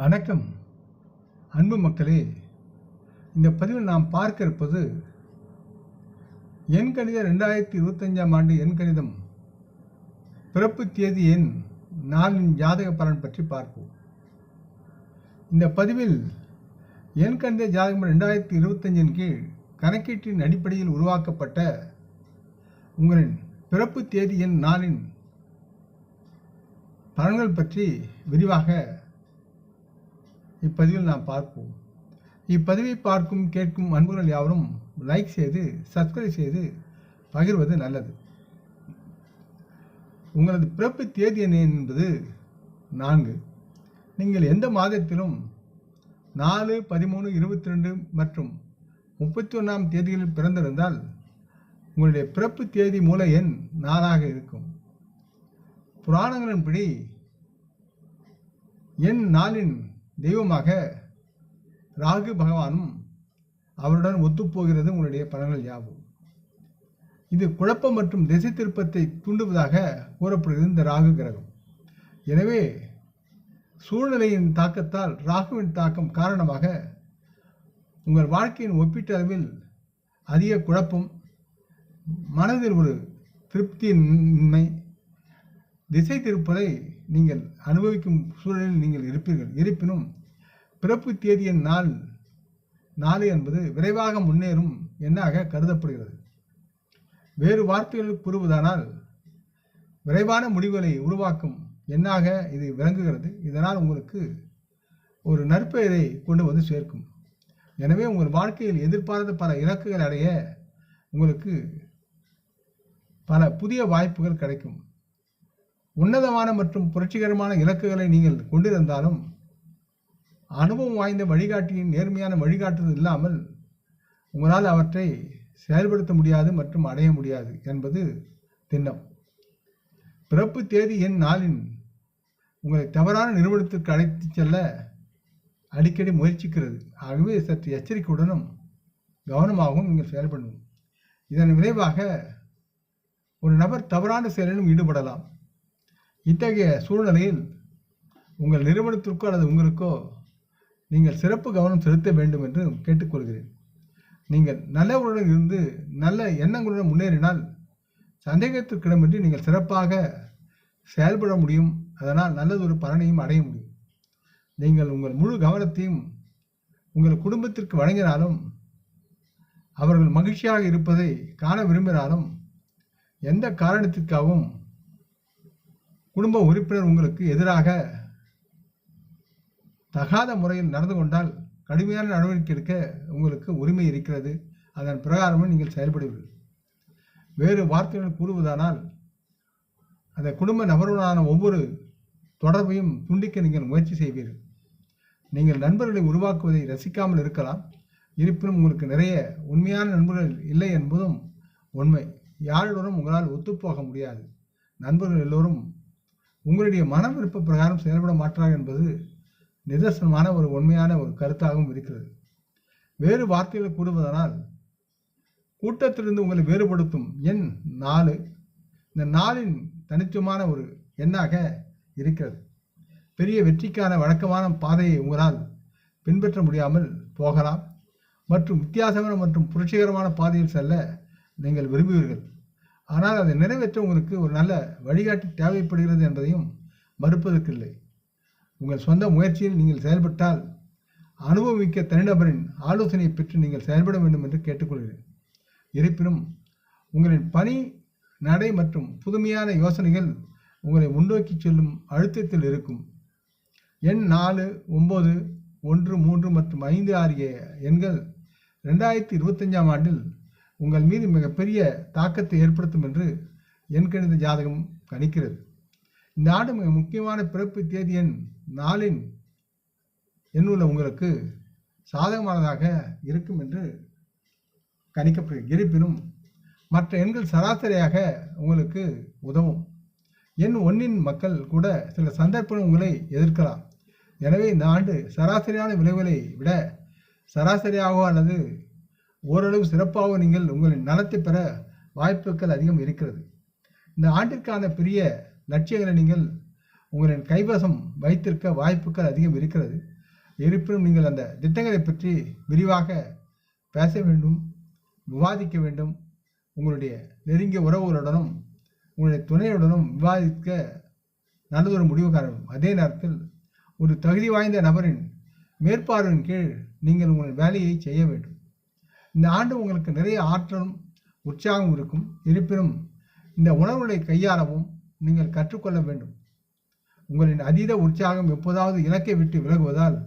வணக்கம். அன்பு மக்களே இந்த பதிவில் நாம் பார்க்க இருப்பது எண் கணிதம் ரெண்டாயிரத்தி இருபத்தஞ்சாம் ஆண்டு எண் கணிதம். பிறப்பு தேதி எண் நாளின் ஜாதக பலன் பற்றி பார்ப்போம். இந்த பதிவில் எண் கணித ஜாதகம் ரெண்டாயிரத்தி இருபத்தஞ்சின் கீழ் கணக்கீட்டின் அடிப்படையில் உருவாக்கப்பட்ட உங்களின் பிறப்பு தேதி எண் நாளின் பலன்கள் பற்றி விரிவாக இப்பதிவில் நாம் பார்ப்போம். இப்பதிவை பார்க்கும் கேட்கும் அன்புகள் யாவரும் லைக் செய்து சப்ஸ்கிரைப் செய்து பகிர்வது நல்லது. உங்களது பிறப்பு தேதி என்ன என்பது நான்கு. நீங்கள் எந்த மாதத்திலும் நாலு பதிமூணு இருபத்தி ரெண்டு மற்றும் முப்பத்தி ஒன்றாம் தேதிகளில் பிறந்திருந்தால் உங்களுடைய பிறப்பு தேதி மூல எண் நாலாக இருக்கும். புராணங்களின்படி எண் நாளின் தெய்வமாக ராகு பகவானும் அவருடன் ஒத்துப்போகிறது உங்களுடைய பலன்கள் யாவும். இது குழப்பம் மற்றும் திசை திருப்பத்தை தூண்டுவதாக கூறப்படுகிறது இந்த ராகு கிரகம். எனவே சூழ்நிலையின் தாக்கத்தால் ராகுவின் தாக்கம் காரணமாக உங்கள் வாழ்க்கையின் ஒப்பீட்டளவில் அதிக குழப்பம் மனதில் ஒரு திருப்தியின்மை திசை திருப்பதை நீங்கள் அனுபவிக்கும் சூழலில் நீங்கள் இருப்பீர்கள். இருப்பினும் பிறப்பு தேதியின் நாள் நாலு என்பது விரைவாக முன்னேறும் எண்ணாக கருதப்படுகிறது. வேறு வார்த்தைகளில் கூறுவதானால் விரைவான முடிவுகளை உருவாக்கும் எண்ணாக இது விளங்குகிறது. இதனால் உங்களுக்கு ஒரு நற்பெயரை கொண்டு வந்து சேர்க்கும். எனவே உங்கள் வாழ்க்கையில் எதிர்பாராத பல இலக்குகள் அடைய உங்களுக்கு பல புதிய வாய்ப்புகள் கிடைக்கும். உன்னதமான மற்றும் புரட்சிகரமான இலக்குகளை நீங்கள் கொண்டிருந்தாலும் அனுபவம் வாய்ந்த வழிகாட்டியின் நேர்மையான வழிகாட்டுதல் இல்லாமல் உங்களால் அவற்றை செயல்படுத்த முடியாது மற்றும் அடைய முடியாது என்பது திண்ணம். பிறப்பு தேதி என் நாளின் உங்களை தவறான நிறுவனத்திற்கு அழைத்துச் செல்ல அடிக்கடி முயற்சிக்கிறது. ஆகவே சற்று எச்சரிக்கையுடனும் கவனமாகவும் நீங்கள் செயல்படணும். இதன் விளைவாக ஒரு நபர் தவறான செயலிலும் ஈடுபடலாம். இத்தகைய சூழ்நிலையில் உங்கள் நிறுவனத்திற்கோ அல்லது உங்களுக்கோ நீங்கள் சிறப்பு கவனம் செலுத்த வேண்டும் என்று கேட்டுக்கொள்கிறேன். நீங்கள் நல்லவருடன் இருந்து நல்ல எண்ணங்களுடன் முன்னேறினால் சந்தேகத்திற்கிடமின்றி நீங்கள் சிறப்பாக செயல்பட முடியும். அதனால் நல்லதொரு பலனையும் அடைய முடியும். நீங்கள் உங்கள் முழு கவனத்தையும் உங்கள் குடும்பத்திற்கு வழங்கினாலும் அவர்கள் மகிழ்ச்சியாக இருப்பதை காண விரும்பினாலும் எந்த காரணத்திற்காகவும் குடும்ப உறுப்பினர் உங்களுக்கு எதிராக தகாத முறையில் நடந்து கொண்டால் கடுமையான நடவடிக்கை எடுக்க உங்களுக்கு உரிமை இருக்கிறது. அதன் பிரகாரமும் நீங்கள் செயல்படுவீர்கள். வேறு வார்த்தைகள் கூறுவதானால் அந்த குடும்ப நபருடனான ஒவ்வொரு தொடர்பையும் துண்டிக்க நீங்கள் முயற்சி செய்வீர்கள். நீங்கள் நண்பர்களை உருவாக்குவதை ரசிக்காமல் இருக்கலாம். இருப்பினும் உங்களுக்கு நிறைய உண்மையான நண்பர்கள் இல்லை என்பதும் உண்மை. யாருடனும் உங்களால் ஒத்துப்போக முடியாது. நண்பர்கள் எல்லோரும் உங்களுடைய மன விருப்ப பிரகாரம் செயல்பட மாட்டார்கள் என்பது நிதர்சனமான ஒரு உண்மையான ஒரு கருத்தாகவும் இருக்கிறது. வேறு வார்த்தைகளை கூறுவதனால் கூட்டத்திலிருந்து உங்களை வேறுபடுத்தும் எண் நாலு இந்த நாளின் தனித்துவமான ஒரு எண்ணாக இருக்கிறது. பெரிய வெற்றிக்கான வழக்கமான பாதையை உங்களால் பின்பற்ற முடியாமல் போகலாம். மற்றும் வித்தியாசமான மற்றும் புரட்சிகரமான பாதையில் செல்ல நீங்கள் விரும்புவீர்கள். ஆனால் அதை நிறைவேற்ற உங்களுக்கு ஒரு நல்ல வழிகாட்டி தேவைப்படுகிறது என்பதையும் மறுப்பதற்கில்லை. உங்கள் சொந்த முயற்சியில் நீங்கள் செயல்பட்டால் அனுபவமிக்க தனிநபரின் ஆலோசனையை பெற்று நீங்கள் செயல்பட வேண்டும் என்று கேட்டுக்கொள்கிறேன். இருப்பினும் உங்களின் பணி நடை மற்றும் புதுமையான யோசனைகள் உங்களை முன்னோக்கி செல்லும் அழுத்தத்தில் இருக்கும். எண் நாலு ஒம்பது ஒன்று மூன்று மற்றும் ஐந்து ஆகிய எண்கள் ரெண்டாயிரத்தி இருபத்தஞ்சாம் ஆண்டில் உங்கள் மீது மிகப்பெரிய தாக்கத்தை ஏற்படுத்தும் என்று எண்கணித ஜாதகம் கணிக்கிறது. இந்த ஆண்டு மிக முக்கியமான பிறப்பு தேதி எண் நாளின் எண்ணுள்ள உங்களுக்கு சாதகமானதாக இருக்கும் என்று கணிக்கப்படுகிறது இருப்பினும் மற்ற எண்கள் சராசரியாக உங்களுக்கு உதவும். எண் ஒன்றின் மக்கள் கூட சில சந்தர்ப்பம் உங்களை எதிர்க்கலாம். எனவே இந்த ஆண்டு சராசரியான விளைவுகளை விட சராசரியாகவோ அல்லது ஓரளவு சிறப்பாக நீங்கள் உங்களின் நலத்தை பெற வாய்ப்புகள் அதிகம் இருக்கிறது. இந்த ஆண்டிற்கான பெரிய லட்சியங்களை நீங்கள் உங்களின் கைவசம் வைத்திருக்க வாய்ப்புகள் அதிகம் இருக்கிறது. இருப்பினும் நீங்கள் அந்த திட்டங்களை பற்றி விரிவாக பேச வேண்டும் விவாதிக்க வேண்டும். உங்களுடைய நெருங்கிய உறவுகளுடனும் உங்களுடைய துணையுடனும் விவாதிக்க நல்லதொரு முடிவு காரணம் அதே நேரத்தில் ஒரு தகுதி வாய்ந்த நபரின் மேற்பார்வையின் கீழ் நீங்கள் உங்கள் வேலையை செய்ய வேண்டும். இந்த ஆண்டு உங்களுக்கு நிறைய ஆற்றலும் உற்சாகம் இருக்கும். இருப்பினும் இந்த உணர்வுகளை கையாளவும் நீங்கள் கற்றுக்கொள்ள வேண்டும். உங்களின் அதீத உற்சாகம் எப்போதாவது இலக்கை விட்டு விலகுவதால்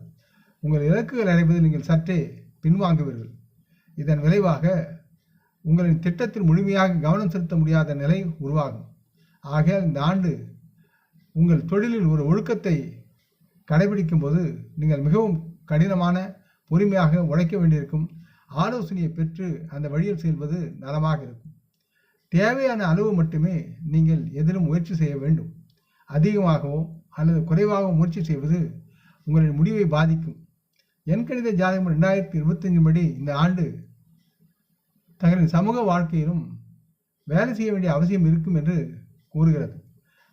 உங்கள் இலக்குகள் அடைவதில் நீங்கள் சற்றே பின்வாங்குவீர்கள். இதன் விளைவாக உங்களின் திட்டத்தில் முழுமையாக கவனம் செலுத்த முடியாத நிலை உருவாகும். ஆக இந்த ஆண்டு உங்கள் தொழிலில் ஒரு ஒழுக்கத்தை கடைபிடிக்கும் போது நீங்கள் மிகவும் கடினமான பொறுமையாக உழைக்க வேண்டியிருக்கும். ஆலோசனையை பெற்று அந்த வழியில் செல்வது நலமாக இருக்கும். தேவையான அளவு மட்டுமே நீங்கள் எதிலும் முயற்சி செய்ய வேண்டும். அதிகமாகவோ அல்லது குறைவாகவோ முயற்சி செய்வது உங்களின் முடிவை பாதிக்கும். எண்கணித ஜாதகம் ரெண்டாயிரத்தி இருபத்தஞ்சு படி இந்த ஆண்டு தங்களின் சமூக வாழ்க்கையிலும் வேலை செய்ய வேண்டிய அவசியம் இருக்கும் என்று கூறுகிறது.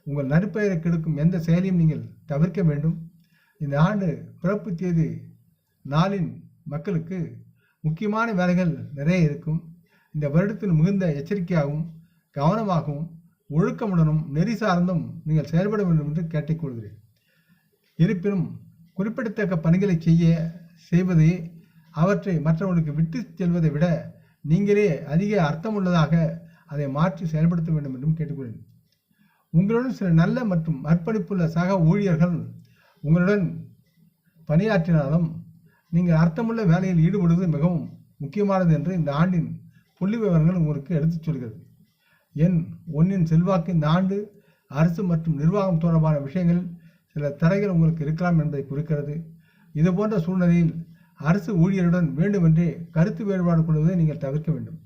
உங்கள் நற்பெயரை கெடுக்கும் எந்த செயலையும் நீங்கள் தவிர்க்க வேண்டும். இந்த ஆண்டு பிறப்பு தேதி நாளின் மக்களுக்கு முக்கியமான வேலைகள் நிறைய இருக்கும். இந்த வருடத்தில் மிகுந்த எச்சரிக்கையாகவும் கவனமாகவும் ஒழுக்கமுடனும் நெறி சார்ந்தும் நீங்கள் செயல்பட வேண்டும் என்று கேட்டுக்கொள்கிறேன் இருப்பினும் குறிப்பிடத்தக்க பணிகளை செய்ய செய்வதை அவற்றை மற்றவர்களுக்கு விட்டு செல்வதை விட நீங்களே அதிக அர்த்தமுள்ளதாக அதை மாற்றி செயல்படுத்த வேண்டும் என்றும் கேட்டுக்கொள்கிறேன் உங்களுடன் சில நல்ல மற்றும் அர்ப்பணிப்புள்ள சக ஊழியர்கள் உங்களுடன் பணியாற்றினாலும் நீங்கள் அர்த்தமுள்ள வேலையில் ஈடுபடுவது மிகவும் முக்கியமானது என்று இந்த ஆண்டின் புள்ளி விவரங்கள் உங்களுக்கு எடுத்துச் சொல்கிறது. எண் ஒன்றின் செல்வாக்கு இந்த ஆண்டு அரசு மற்றும் நிர்வாகம் தொடர்பான விஷயங்கள் சில தடைகள் உங்களுக்கு இருக்கலாம் என்பதை குறிக்கிறது. இதுபோன்ற சூழ்நிலையில் அரசு ஊழியருடன் வேண்டுமென்றே கருத்து வேறுபாடு கொள்வதை நீங்கள் தவிர்க்க வேண்டும்.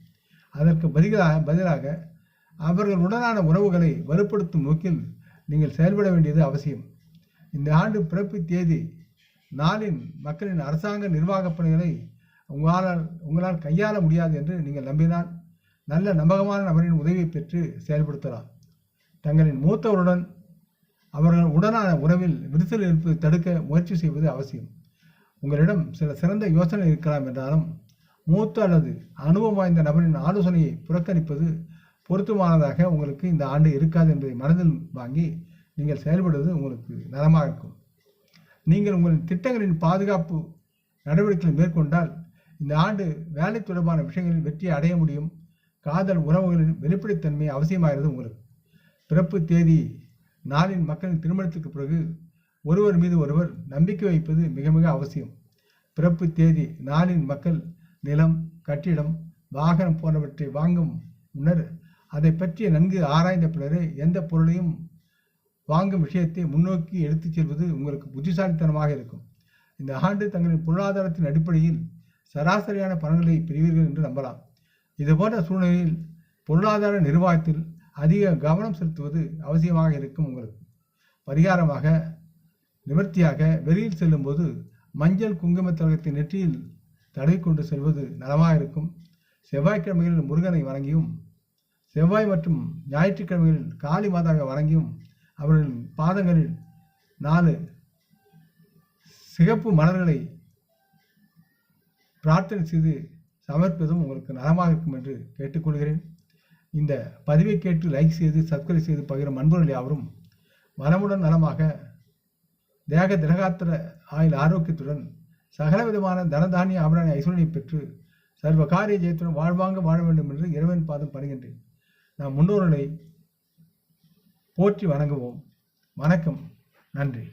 அதற்கு பதிலாக பதிலாக அவர்களுடனான உறவுகளை வலுப்படுத்தும் நோக்கில் நீங்கள் செயல்பட வேண்டியது அவசியம். இந்த ஆண்டு பிறப்பு தேதி நாளின் மக்களின் அரசாங்க நிர்வாகப் பணிகளை உங்களால் உங்களால் கையாள முடியாது என்று நீங்கள் நம்பினால் நல்ல நம்பகமான நபரின் உதவியை பெற்று செயல்படுத்தலாம். தங்களின் மூத்தவருடன் அவர்கள் உடனான உறவில் விரிசல் இருப்பதை தடுக்க முயற்சி செய்வது அவசியம். உங்களிடம் சில சிறந்த யோசனை இருக்கலாம் என்றாலும் மூத்த அல்லது அனுபவம் வாய்ந்த நபரின் ஆலோசனையை புறக்கணிப்பது பொருத்தமானதாக உங்களுக்கு இந்த ஆண்டு இருக்காது என்பதை மனதில் வாங்கி நீங்கள் செயல்படுவது உங்களுக்கு நலமாக இருக்கும். நீங்கள் உங்களின் திட்டங்களின் பாதுகாப்பு நடவடிக்கைகளை மேற்கொண்டால் இந்த ஆண்டு வேலை தொடர்பான விஷயங்களில் வெற்றியை அடைய முடியும். காதல் உறவுகளின் வெளிப்படைத்தன்மை அவசியமாகிறது உங்களுக்கு. பிறப்பு தேதி நாளின் மக்களின் திருமணத்துக்கு பிறகு ஒருவர் மீது ஒருவர் நம்பிக்கை வைப்பது மிக மிக அவசியம். பிறப்பு தேதி நாளின் மக்கள் நிலம் கட்டிடம் வாகனம் போன்றவற்றை வாங்கும் முன்னர் அதை பற்றிய நன்கு ஆராய்ந்த பிறகு எந்த பொருளையும் வாங்கும் விஷயத்தை முன்னோக்கி எடுத்துச் செல்வது உங்களுக்கு புத்திசாலித்தனமாக இருக்கும். இந்த ஆண்டு தங்களின் பொருளாதாரத்தின் அடிப்படையில் சராசரியான பலன்களை பெறுவீர்கள் என்று நம்பலாம். இதுபோன்ற சூழ்நிலையில் பொருளாதார நிர்வாகத்தில் அதிக கவனம் செலுத்துவது அவசியமாக இருக்கும் உங்களுக்கு. பரிகாரமாக நிவர்த்தியாக வெளியில் செல்லும்போது மஞ்சள் குங்கும நெற்றியில் தடவி கொண்டு செல்வது நலமாக இருக்கும். செவ்வாய்க்கிழமைகளில் முருகனை வணங்கியும் செவ்வாய் மற்றும் ஞாயிற்றுக்கிழமைகளில் காளி மாதாவை வணங்கியும் அவர்களின் பாதங்களில் நாலு சிகப்பு மலர்களை பிரார்த்தனை செய்து சமர்ப்பதும் உங்களுக்கு நலமாக இருக்கும் என்று கேட்டுக்கொள்கிறேன். இந்த பதிவை கேட்டு லைக் செய்து சப்ஸ்கிரைப் செய்து பகிரும் அன்பர்கள் யாவரும் வளமுடன் நலமாக தேக திரகாத்திர ஆயுள் ஆரோக்கியத்துடன் சகல விதமான தனதானிய ஆபரண ஐஸ்வரனை பெற்று சர்வ காரிய ஜெயத்துடன் வாழ்வாங்க வாழ வேண்டும் என்று இறைவன் பாதம் பணிகின்றேன். நாம் முன்னோர்களை போற்றி வணங்குவோம். வணக்கம். நன்றி.